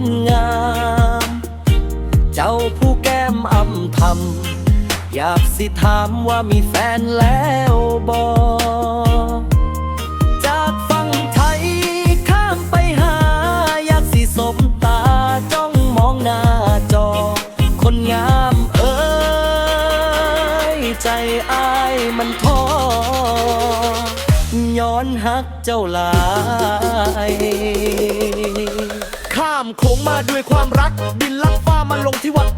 นงาม เจ้าผู้แก้มอ่ำทำอยากสิถามว่ามีแฟนแล้วบอจากฝั่งไทยข้ามไปหา อยากสิสมตาจ้องมองหน้าจอ คนงามเอ้ยใจอายมันท้อย้อนหักเจ้าลาย ข้ามโขงมาด้วยความรัก บินลัดฟ้ามาลงที่วัด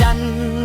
จันทร์